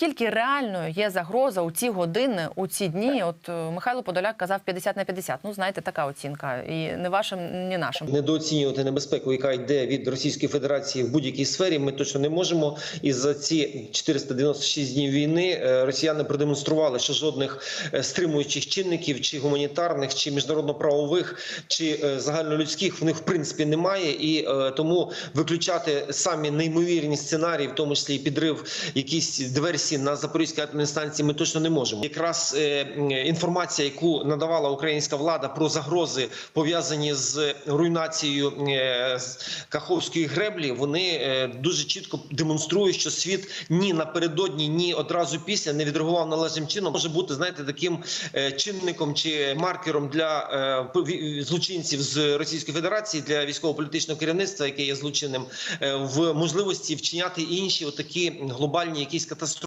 наскільки реальною є загроза у ці години, у ці дні? От е, Михайло Подоляк казав 50 на 50. Ну знаєте, така оцінка, і не вашим, ні нашим. Недооцінювати небезпеку, яка йде від Російської Федерації в будь-якій сфері. Ми точно не можемо. І за ці 496 днів війни е, росіяни продемонстрували, що жодних е, стримуючих чинників, чи гуманітарних, чи міжнародно-правових, чи загальнолюдських в них в принципі немає. І тому виключати самі неймовірні сценарії, в тому числі і підрив якісь диверсії на Запорізькій атомній станції, ми точно не можемо. Якраз е, інформація, яку надавала українська влада про загрози пов'язані з руйнацією е, Каховської греблі, вони е, дуже чітко демонструють, що світ ні напередодні, ні одразу після не відреагував належним чином. Може бути знаєте таким чинником чи маркером для злочинців з Російської Федерації для військово-політичного керівництва, яке є злочинним, в можливості вчиняти інші отакі глобальні якісь катастрофи.